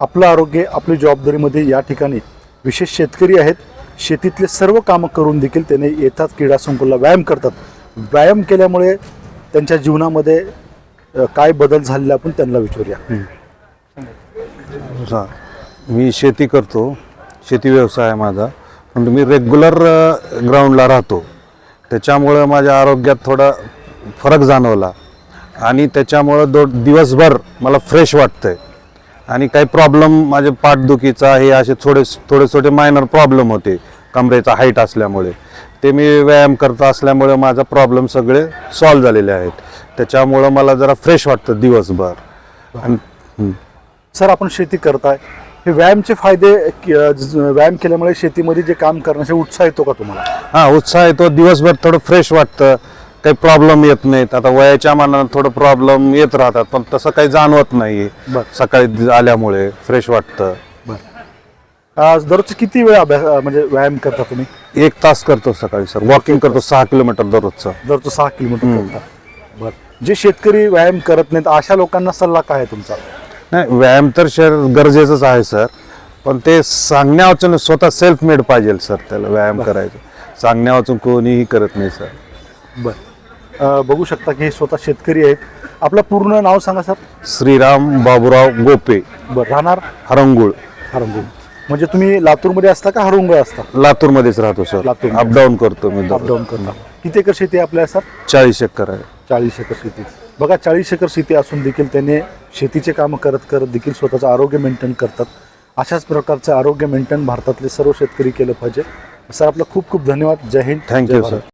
आपलं आरोग्य आपली जबाबदारीमध्ये या ठिकाणी विशेष शेतकरी आहेत. शेतीतले सर्व कामं करून देखील त्याने येतात क्रीडा संकुलला व्यायाम करतात. व्यायाम केल्यामुळे त्यांच्या जीवनामध्ये काय बदल झालेला आपण त्यांना विचारूया. मी शेती करतो. शेती व्यवसाय आहे माझा. पण मी रेग्युलर ग्राउंडला राहतो. त्याच्यामुळं माझ्या आरोग्यात थोडा फरक जाणवला. आणि त्याच्यामुळं दो दिवसभर मला फ्रेश वाटतंय. आणि काही प्रॉब्लेम माझे पाठदुखीचा हे असे थोडे थोडे थोडे मायनर प्रॉब्लेम होते कमरेचा हाईट असल्यामुळे. ते मी व्यायाम करत असल्यामुळे माझा प्रॉब्लेम सगळे सॉल्व झालेले आहेत. त्याच्यामुळं मला जरा फ्रेश वाटतं दिवसभर. आणि. सर आपण शेती करताय. हे व्यायामचे फायदे व्यायाम केल्यामुळे शेतीमध्ये जे काम करण्याचा उत्साह येतो का तुम्हाला? हा उत्साह येतो. दिवसभर थोडं फ्रेश वाटतं. काही प्रॉब्लेम येत नाहीत. आता वयाच्या मानानं थोडं प्रॉब्लेम येत राहतात पण तसं काही जाणवत नाही बर. सकाळी आल्यामुळे फ्रेश वाटतं. आज दररोज किती वेळ अभ्यास अ, म्हणजे व्यायाम करता तुम्ही? एक तास करतो सकाळी सर. वॉकिंग करतो सहा किलोमीटर दररोजचं. दररोज सहा किलोमीटर करता. बरं. जे शेतकरी व्यायाम करत नाहीत अशा लोकांना सल्ला काय आहे तुमचा? नाही व्यायाम तर शरीर गरजेचंच आहे सर. पण ते सांगण्या वाचून स्वतः सेल्फ मेड पाहिजे सर त्याला व्यायाम करायचं. सांगण्या वाचून कोणीही करत नाही सर. बरं. बघू शकता की हे स्वतः शेतकरी आहेत. आपलं पूर्ण नाव सांगा सर. श्रीराम बाबूराव गोपे. बरं राहणार? हरंगुळ. हरंगुळ. म्हणजे तुम्ही लातूरमध्ये असता का हरुंगळ असता? लातूरमध्येच राहतो सर. लातूरमध्ये. अपडाऊन करतो मी. अपडाऊन करता. किती एकर शेती आहे आपल्या सर? चाळीस एकर आहे. चाळीस एकर शेती. बघा चाळीस एकर शेती असून देखील त्याने शेतीचे कामं करत करत देखील स्वतःचं आरोग्य मेंटेन करतात. अशाच प्रकारचं आरोग्य मेंटेन भारतातले सर्व शेतकरी केलं पाहिजे. सर आपलं खूप खूप धन्यवाद. जय Hind. Thank Jai you, Bharat. sir.